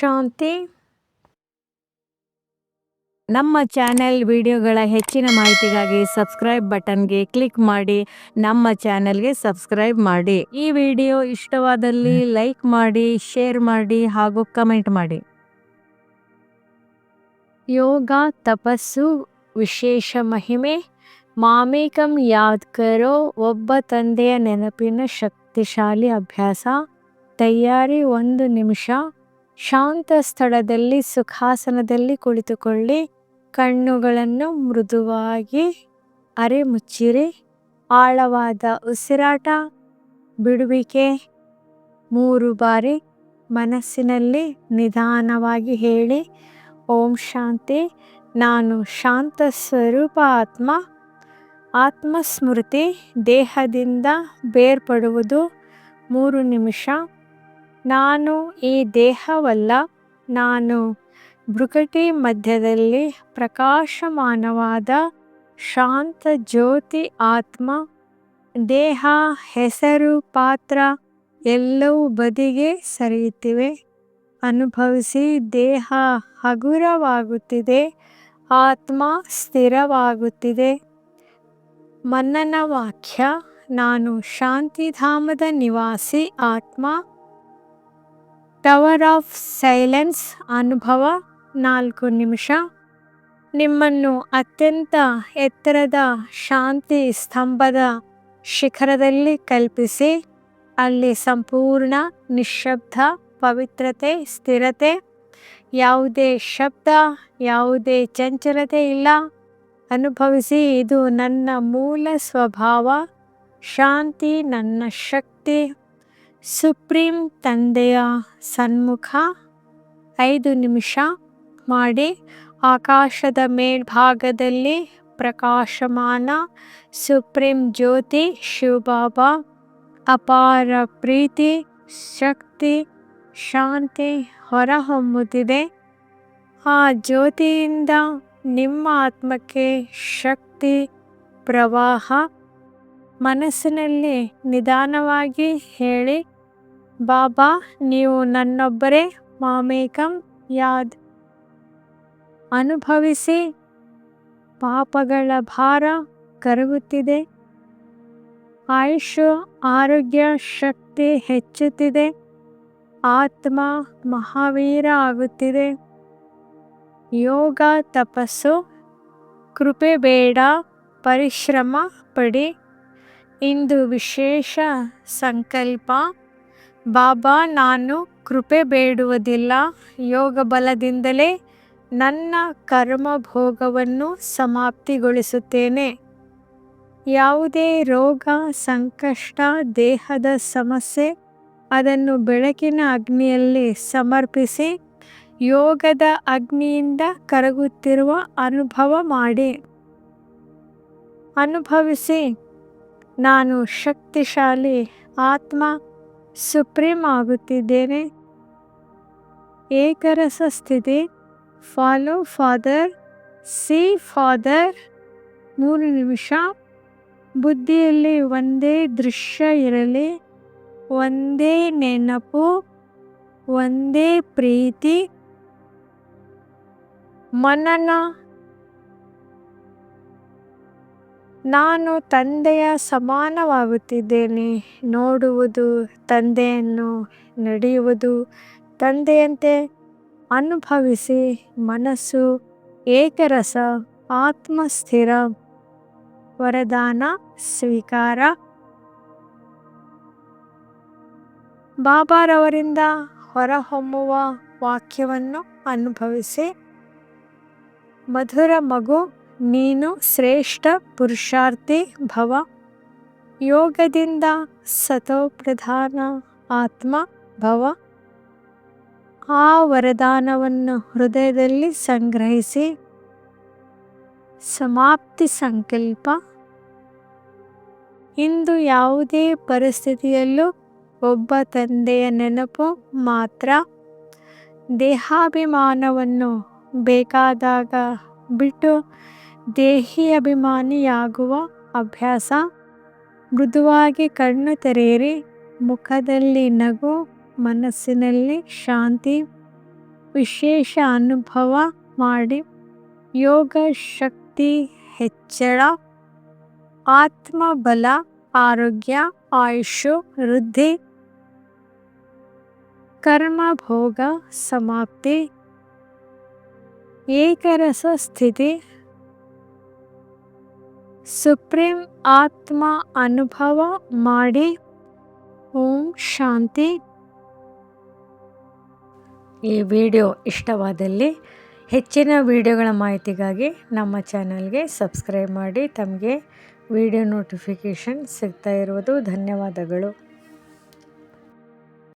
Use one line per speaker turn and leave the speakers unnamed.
ಶಾಂತಿ. ನಮ್ಮ ಚಾನೆಲ್ ವಿಡಿಯೋಗಳ ಹೆಚ್ಚಿನ ಮಾಹಿತಿಗಾಗಿ ಸಬ್ಸ್ಕ್ರೈಬ್ ಬಟನ್ಗೆ ಕ್ಲಿಕ್ ಮಾಡಿ ನಮ್ಮ ಚಾನೆಲ್ಗೆ ಸಬ್ಸ್ಕ್ರೈಬ್ ಮಾಡಿ. ಈ ವಿಡಿಯೋ ಇಷ್ಟವಾದಲ್ಲಿ ಲೈಕ್ ಮಾಡಿ ಶೇರ್ ಮಾಡಿ ಹಾಗೂ ಕಮೆಂಟ್ ಮಾಡಿ. ಯೋಗ ತಪಸ್ಸು ವಿಶೇಷ ಮಹಿಮೆ ಮಾಮೇಕಂ ಯಾದ್ಕರೋ ಒಬ್ಬ ತಂದೆಯ ನೆನಪಿನ ಶಕ್ತಿಶಾಲಿ ಅಭ್ಯಾಸ ತಯಾರಿ ಒಂದು ನಿಮಿಷ. ಶಾಂತ ಸ್ಥಳದಲ್ಲಿ, ಸುಖಾಸನದಲ್ಲಿ ಕುಳಿತುಕೊಳ್ಳಿ. ಕಣ್ಣುಗಳನ್ನು ಮೃದುವಾಗಿ ಅರೆ ಮುಚ್ಚಿರಿ ಆಳವಾದ ಉಸಿರಾಟ, ಬಿಡುವಿಕೆ. ಮೂರು ಬಾರಿ ಮನಸ್ಸಿನಲ್ಲಿ ನಿಧಾನವಾಗಿ ಹೇಳಿ, ಓಂ ಶಾಂತಿ, ನಾನು ಶಾಂತ ಸ್ವರೂಪ ಆತ್ಮ. ಆತ್ಮಸ್ಮೃತಿ ದೇಹದಿಂದ ಬೇರ್ಪಡುವುದು. ಮೂರು ನಿಮಿಷ ನಾನು ಈ ದೇಹವಲ್ಲ, ನಾನು ಬೃಕಟಿ ಮಧ್ಯದಲ್ಲಿ ಪ್ರಕಾಶಮಾನವಾದ ಶಾಂತ ಜ್ಯೋತಿ ಆತ್ಮ, ದೇಹ, ಹೆಸರು, ಪಾತ್ರ ಎಲ್ಲವೂ ಬದಿಗೆ ಸರಿಯುತ್ತಿವೆ. ಅನುಭವಿಸಿ ದೇಹ ಹಗುರವಾಗುತ್ತಿದೆ, ಆತ್ಮ ಸ್ಥಿರವಾಗುತ್ತಿದೆ. ಮನ್ನನ ವಾಕ್ಯ, ನಾನು ಶಾಂತಿಧಾಮದ ನಿವಾಸಿ ಆತ್ಮ ಟವರ್ ಆಫ್ ಸೈಲೆನ್ಸ್ ಅನುಭವ, ನಾಲ್ಕು ನಿಮಿಷ. ನಿಮ್ಮನ್ನು ಅತ್ಯಂತ ಎತ್ತರದ ಶಾಂತಿ ಸ್ತಂಭದ ಶಿಖರದಲ್ಲಿ ಕಲ್ಪಿಸಿ, ಅಲ್ಲಿ ಸಂಪೂರ್ಣ ನಿಶ್ಶಬ್ದ, ಪವಿತ್ರತೆ, ಸ್ಥಿರತೆ, ಯಾವುದೇ ಶಬ್ದ, ಯಾವುದೇ ಚಂಚಲತೆ ಇಲ್ಲ. ಅನುಭವಿಸಿ, ಇದು ನನ್ನ ಮೂಲ ಸ್ವಭಾವ. ಶಾಂತಿ, ನನ್ನ ಶಕ್ತಿ. ಸುಪ್ರೀಂ ತಂದೆಯ ಸನ್ಮುಖ ಐದು ನಿಮಿಷ ಮಾಡಿ ಆಕಾಶದ ಮೇಲ್ಭಾಗದಲ್ಲಿ ಪ್ರಕಾಶಮಾನ ಸುಪ್ರೀಂ ಜ್ಯೋತಿ ಶಿವಬಾಬಾ, ಅಪಾರ ಪ್ರೀತಿ, ಶಕ್ತಿ, ಶಾಂತಿ ಹೊರಹೊಮ್ಮುತ್ತಿದೆ. ಆ ಜ್ಯೋತಿಯಿಂದ ನಿಮ್ಮ ಆತ್ಮಕ್ಕೆ ಶಕ್ತಿ, ಪ್ರವಾಹ ಮನಸ್ಸಿನಲ್ಲಿ ನಿಧಾನವಾಗಿ ಹೇಳಿ. ಬಾಬಾ, ನೀವು ನನ್ನೊಬ್ಬರೇ, ಮಾಮೇಕಂ, ಯಾದ್. ಅನುಭವಿಸಿ, ಪಾಪಗಳ ಭಾರ ಕರಗುತ್ತಿದೆ. ಆಯುಷು, ಆರೋಗ್ಯ ಶಕ್ತಿ ಹೆಚ್ಚುತ್ತಿದೆ. ಆತ್ಮ ಮಹಾವೀರ ಆಗುತ್ತಿದೆ. ಯೋಗ, ತಪಸ್ಸು, ಕೃಪೆ ಬೇಡ, ಪರಿಶ್ರಮ ಪಡಿ. ಇಂದು ವಿಶೇಷ ಸಂಕಲ್ಪ. ಬಾಬಾ, ನಾನು ಕೃಪೆ ಬೇಡುವುದಿಲ್ಲ. ಯೋಗ ಬಲದಿಂದಲೇ ನನ್ನ ಕರ್ಮ ಭೋಗವನ್ನು ಸಮಾಪ್ತಿಗೊಳಿಸುತ್ತೇನೆ. ಯಾವುದೇ ರೋಗ, ಸಂಕಷ್ಟ, ದೇಹದ ಸಮಸ್ಯೆ, ಅದನ್ನು ಬೆಳಕಿನ ಅಗ್ನಿಯಲ್ಲಿ ಸಮರ್ಪಿಸಿ ಯೋಗದ ಅಗ್ನಿಯಿಂದ ಕರಗುತ್ತಿರುವ ಅನುಭವ ಮಾಡಿ. ಅನುಭವಿಸಿ, ನಾನು ಶಕ್ತಿಶಾಲಿ ಆತ್ಮ ಸುಪ್ರೀಂ ಆಗುತ್ತಿದ್ದೇನೆ ಏಕರಸ ಸ್ಥಿತಿ ಫಾಲೋ ಫಾದರ್, ಸಿ ಫಾದರ್. ಮೂರು ನಿಮಿಷ. ಬುದ್ಧಿಯಲ್ಲಿ ಒಂದೇ ದೃಶ್ಯ ಇರಲಿ, ಒಂದೇ ನೆನಪು, ಒಂದೇ ಪ್ರೀತಿ. ಮನನ ನಾನು ತಂದೆಯ ಸಮಾನವಾಗುತ್ತಿದ್ದೇನೆ. ನೋಡುವುದು ತಂದೆಯನ್ನು ನಡೆಯುವುದು, ತಂದೆಯಂತೆ ಅನುಭವಿಸಿ ಮನಸ್ಸು ಏಕರಸ, ಆತ್ಮಸ್ಥಿರ, ವರದಾನ ಸ್ವೀಕಾರ. ಬಾಬಾರವರಿಂದ ಹೊರಹೊಮ್ಮುವ ವಾಕ್ಯವನ್ನು ಅನುಭವಿಸಿ ಮಧುರ ಮಗು ನೀನು ಶ್ರೇಷ್ಠ ಪುರುಷಾರ್ಥಿ ಭವ. ಯೋಗದಿಂದ ಸತೋಪ್ರಧಾನ ಆತ್ಮ ಭವ. ಆ ವರದಾನವನ್ನು ಹೃದಯದಲ್ಲಿ ಸಂಗ್ರಹಿಸಿ. ಸಮಾಪ್ತಿ ಸಂಕಲ್ಪ. ಇಂದು ಯಾವುದೇ ಪರಿಸ್ಥಿತಿಯಲ್ಲೂ ಒಬ್ಬ ತಂದೆಯ ನೆನಪು ಮಾತ್ರ. ದೇಹಾಭಿಮಾನವನ್ನು ಬೇಕಾದಾಗ ಬಿಟ್ಟು ದೇಹಿ ಅಭಿಮಾನಿಯಾಗುವ ಅಭ್ಯಾಸ, ಮೃದುವಾಗಿ ಕಣ್ಣು ತೆರೆಯಿರಿ, ಮುಖದಲ್ಲಿ ನಗು, ಮನಸ್ಸಿನಲ್ಲಿ ಶಾಂತಿ, ವಿಶೇಷ ಅನುಭವ ಮಾಡಿ, ಯೋಗ ಶಕ್ತಿ ಹೆಚ್ಚಳ, ಆತ್ಮಬಲ, ಆರೋಗ್ಯ ಆಯುಷು ವೃದ್ಧಿ, ಕರ್ಮಭೋಗ ಸಮಾಪ್ತಿ. ಏಕರಸ ಸ್ಥಿತಿ ಸುಪ್ರೀಂ ಆತ್ಮ ಅನುಭವ ಮಾಡಿ. ಓಂ ಶಾಂತಿ. ಈ ವಿಡಿಯೋ ಇಷ್ಟವಾದಲ್ಲಿ ಹೆಚ್ಚಿನ ವಿಡಿಯೋಗಳ ಮಾಹಿತಿಗಾಗಿ ನಮ್ಮ ಚಾನಲ್ಗೆ ಸಬ್ಸ್ಕ್ರೈಬ್ ಮಾಡಿ, ತಮಗೆ ವಿಡಿಯೋ ನೋಟಿಫಿಕೇಷನ್ ಸಿಗ್ತಾ ಇರುವುದು ಧನ್ಯವಾದಗಳು.